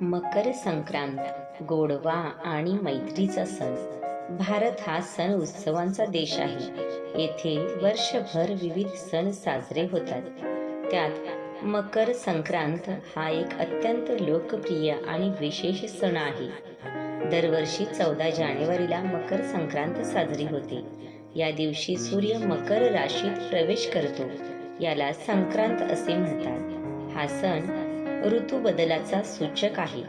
मकर संक्रांत गोडवा आणि मैत्रीचा सण. भारत हा सण उत्सवांचा देश आहे. येथे वर्षभर विविध सण साजरे होतात. त्यात मकर संक्रांत हा एक अत्यंत लोकप्रिय आणि विशेष सण आहे. दरवर्षी चौदा जानेवारीला मकर संक्रांत साजरी होते. या दिवशी सूर्य मकर राशीत प्रवेश करतो. याला संक्रांत असे म्हणतात. हा सण ऋतू बदलाचा सूचक आहे.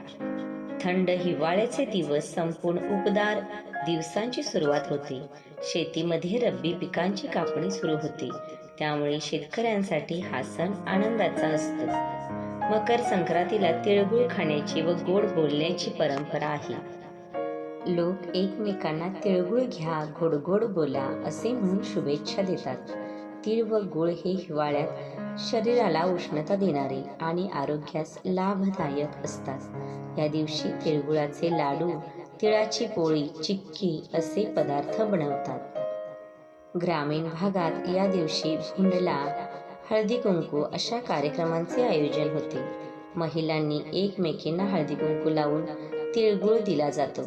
थंड हिवाळ्याचे दिवस संपूर्ण उबदार दिवसांची सुरुवात होते. शेतीमध्ये रब्बी पिकांची कापणी सुरू होते. त्यामुळे शेतकऱ्यांसाठी हा सण आनंदाचा असतो. मकर संक्रांतीला तिळगुळ खाण्याची व गोड बोलण्याची परंपरा आहे. लोक एकमेकांना तिळगुळ घ्या गोड गोड बोला असे म्हणून शुभेच्छा देतात. तीळ व गुळ हे हिवाळ्यात शरीराला उष्णता देणारे आणि आरोग्यास लाभदायक असतात. या दिवशी तिळगुळाचे लाडू तिळाची पोळी चिक्की असे पदार्थ बनवतात. ग्रामीण भागात या दिवशी भुंडला हळदी कुंकू अशा कार्यक्रमांचे आयोजन होते. महिलांनी एकमेकींना हळदी कुंकू लावून तिळगुळ दिला जातो.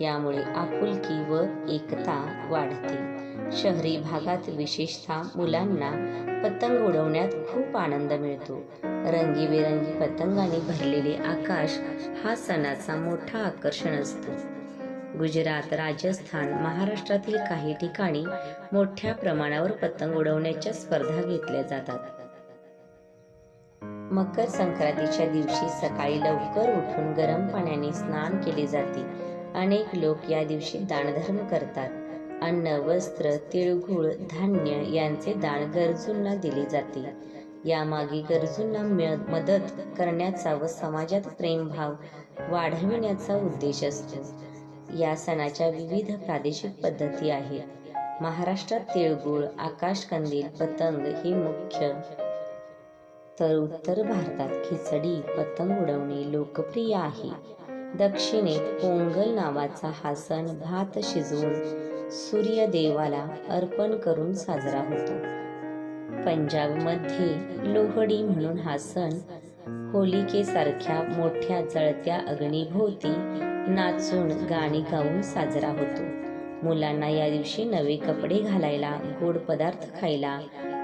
यामुळे आपुलकी व एकता वाढते. शहरी भागात विशेषतः मुलांना पतंग उडवण्यात खूप आनंद मिळतो. रंगीबेरंगी पतंगाने भरलेले आकाश हा सणाचा मोठा आकर्षण असतो. गुजरात राजस्थान महाराष्ट्रातील काही ठिकाणी मोठ्या प्रमाणावर पतंग उडवण्याच्या स्पर्धा घेतल्या जातात. मकर संक्रांतीच्या दिवशी सकाळी लवकर उठून गरम पाण्याने स्नान केले जाते. अनेक लोक या दिवशी दानधर्म करतात. अन्न वस्त्र तिळगुळ धान्य यांचे दान गरजूंना दिले जाते. यामागे गरजूंना मिळ- मदत करण्याचा व समाजात प्रेमभाव वाढविण्याचा उद्देश असतो. या सणाच्या विविध प्रादेशिक पद्धती आहेत. महाराष्ट्रात तिळगुळ आकाशकंदील पतंग ही मुख्य. तर उत्तर भारतात खिचडी पतंग उडवणे लोकप्रिय आहे. दक्षिणेत पोंगल नावाचा हा सण भात शिजवून सूर्यदेवाला अर्पण करून साजरा होतो. पंजाबमध्ये लोहडी म्हणून हा सण होलिकेसारख्या मोठ्या जळत्या अग्नीभोवती नाचून गाणी गाऊन साजरा होतो. मुलांना या दिवशी नवे कपडे घालायला गोड पदार्थ खायला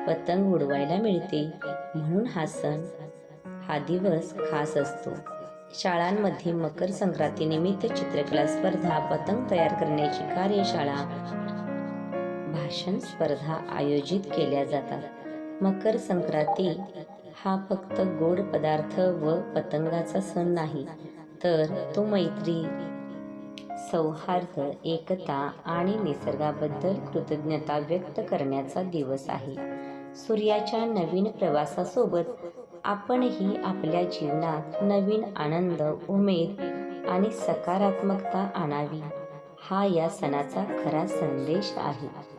पतंग उडवायला मिळते. म्हणून हा सण हा दिवस खास असतो. शाळांमध्ये मकर संक्रांतीनिमित्त चित्रकला स्पर्धा पतंग तयार करण्याची कार्यशाळा भाषण स्पर्धा आयोजित केल्या जातात. मकर संक्रांती हा फक्त गोड पदार्थ व पतंगाचा सण नाही तर तो मैत्री सौहार्द एकता आणि निसर्गाबद्दल कृतज्ञता व्यक्त करण्याचा दिवस आहे. सूर्याच्या नवीन प्रवासासोबत आपणही आपल्या जीवनात नवीन आनंद उमेद आणि सकारात्मकता आणावी. हा या सणाचा खरा संदेश आहे.